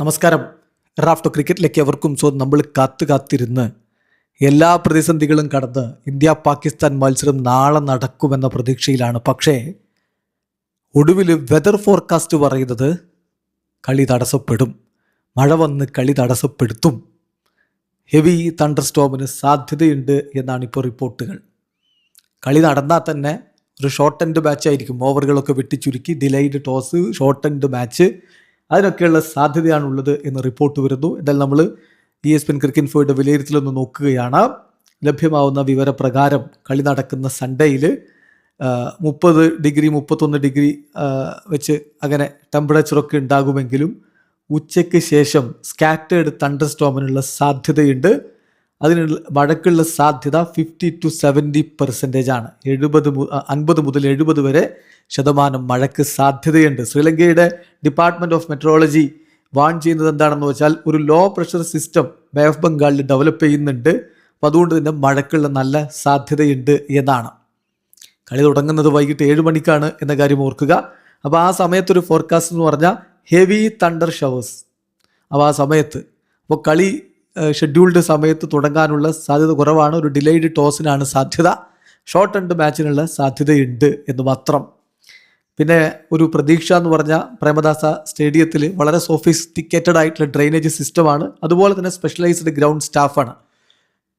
നമസ്കാരം. റാഫ്റ്റോ ക്രിക്കറ്റിലേക്ക് എവർക്കും സോ നമ്മൾ കാത്തു കാത്തിരുന്ന് എല്ലാ പ്രതിസന്ധികളും കടന്ന് ഇന്ത്യ പാകിസ്ഥാൻ മത്സരം നാളെ നടക്കുമെന്ന പ്രതീക്ഷയിലാണ്. പക്ഷേ ഒടുവിൽ വെതർ ഫോർകാസ്റ്റ് പറയുന്നത് കളി തടസ്സപ്പെടും. മഴ വന്ന് കളി തടസ്സപ്പെടുത്തും. ഹെവി തണ്ടർ സ്റ്റോമിന് സാധ്യതയുണ്ട് എന്നാണ് ഇപ്പോൾ റിപ്പോർട്ടുകൾ. കളി നടന്നാൽ തന്നെ ഒരു ഷോർട്ട് എൻഡ് മാച്ച് ആയിരിക്കും ഓവറുകളൊക്കെ വെട്ടിച്ചുരുക്കി delayed toss shortened match അതിനൊക്കെയുള്ള സാധ്യതയാണുള്ളത് എന്ന് റിപ്പോർട്ട് വരുന്നു. എന്നാൽ നമ്മൾ E S P N cricket ഇൻഫോയുടെ വിലയിരുത്തലൊന്ന് നോക്കുകയാണ്. ലഭ്യമാവുന്ന വിവരപ്രകാരം കളി നടക്കുന്ന സൺഡേയിൽ മുപ്പത് ഡിഗ്രി മുപ്പത്തൊന്ന് ഡിഗ്രി വെച്ച് അങ്ങനെ ടെമ്പറേച്ചറൊക്കെ ഉണ്ടാകുമെങ്കിലും ഉച്ചയ്ക്ക് ശേഷം സ്കാറ്റേഡ് തണ്ടർ സ്റ്റോമിനുള്ള സാധ്യതയുണ്ട്. അതിനുള്ള മഴക്കുള്ള സാധ്യത ഫിഫ്റ്റി ടു സെവന്റി പെർസെന്റേജ് ആണ്. എഴുപത് അൻപത് മുതൽ എഴുപത് വരെ ശതമാനം മഴയ്ക്ക് സാധ്യതയുണ്ട്. ശ്രീലങ്കയുടെ ഡിപ്പാർട്ട്മെന്റ് ഓഫ് മെട്രോളജി വാൺ ചെയ്യുന്നത് എന്താണെന്ന് വെച്ചാൽ ഒരു low pressure system bay of ബംഗാളിൽ ഡെവലപ്പ് ചെയ്യുന്നുണ്ട്. അപ്പം അതുകൊണ്ട് തന്നെ മഴക്കുള്ള നല്ല സാധ്യതയുണ്ട് എന്നാണ്. കളി തുടങ്ങുന്നത് വൈകിട്ട് ഏഴ് മണിക്കാണ് എന്ന കാര്യം ഓർക്കുക. അപ്പോൾ ആ സമയത്തൊരു ഫോർകാസ്റ്റ് എന്ന് പറഞ്ഞാൽ ഹെവി തണ്ടർ ഷവേഴ്സ് അപ്പോൾ ആ സമയത്ത് അപ്പോൾ കളി ഷെഡ്യൂൾഡ് സമയത്ത് തുടങ്ങാനുള്ള സാധ്യത കുറവാണ്. ഒരു ഡിലേഡ് ടോസിനാണ് സാധ്യത. ഷോർട്ട് എൻഡ് മാച്ചിനുള്ള സാധ്യതയുണ്ട് എന്ന് മാത്രം. പിന്നെ ഒരു പ്രതീക്ഷ എന്ന് പറഞ്ഞ പ്രേമദാസ സ്റ്റേഡിയത്തിൽ വളരെ സോഫിസ്റ്റിക്കേറ്റഡ് ആയിട്ടുള്ള ഡ്രെയിനേജ് സിസ്റ്റമാണ് അതുപോലെ തന്നെ സ്പെഷ്യലൈസ്ഡ് ഗ്രൗണ്ട് സ്റ്റാഫാണ്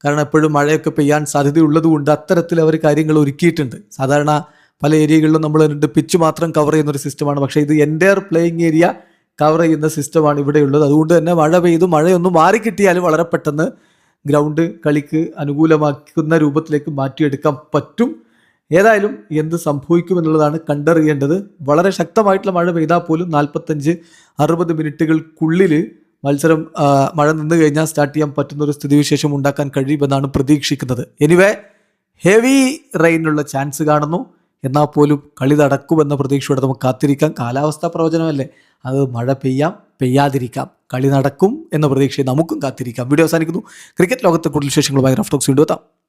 കാരണം എപ്പോഴും മഴയൊക്കെ പെയ്യാൻ സാധ്യതയുള്ളത് കൊണ്ട് അത്തരത്തിൽ അവർ കാര്യങ്ങൾ ഒരുക്കിയിട്ടുണ്ട്. സാധാരണ പല ഏരിയകളിലും നമ്മൾ രണ്ട് പിച്ച് മാത്രം കവർ ചെയ്യുന്ന ഒരു സിസ്റ്റമാണ് പക്ഷേ ഇത് എന്റയർ പ്ലേയിങ് ഏരിയ കവർ ചെയ്യുന്ന സിസ്റ്റമാണ് ഇവിടെയുള്ളത് അതുകൊണ്ട് തന്നെ മഴ പെയ്തു മഴയൊന്നും മാറിക്കിട്ടിയാൽ വളരെ പെട്ടെന്ന് ഗ്രൗണ്ട് കളിക്ക് അനുകൂലമാക്കുന്ന രൂപത്തിലേക്ക് മാറ്റിയെടുക്കാൻ പറ്റും. ഏതായാലും എന്ത് സംഭവിക്കുമെന്നുള്ളതാണ് കണ്ടറിയേണ്ടത്. വളരെ ശക്തമായിട്ടുള്ള മഴ പെയ്താൽ പോലും നാൽപ്പത്തഞ്ച് അറുപത് മിനിറ്റുകൾക്കുള്ളിൽ മത്സരം മഴ നിന്ന് കഴിഞ്ഞാൽ സ്റ്റാർട്ട് ചെയ്യാൻ പറ്റുന്ന ഒരു സ്ഥിതിവിശേഷം ഉണ്ടാക്കാൻ കഴിയുമെന്നാണ് പ്രതീക്ഷിക്കുന്നത്. എനിവേ ഹെവി റെയിനുള്ള ചാൻസ് കാണുന്നു. എന്നാൽ പോലും കളി നടക്കുമെന്ന പ്രതീക്ഷയോടെ നമുക്ക് കാത്തിരിക്കാം. കാലാവസ്ഥാ പ്രവചനമല്ലേ? അത് മഴ പെയ്യാം പെയ്യാതിരിക്കാം. കളി നടക്കും എന്ന പ്രതീക്ഷയെ നമുക്കും കാത്തിരിക്കാം. വീഡിയോ അവസാനിക്കുന്നു. ക്രിക്കറ്റ് ലോകത്തെ കൂടുതൽ വിശേഷങ്ങളുമായി റഫ്റ്റോക്സ് വീണ്ടും എത്താം.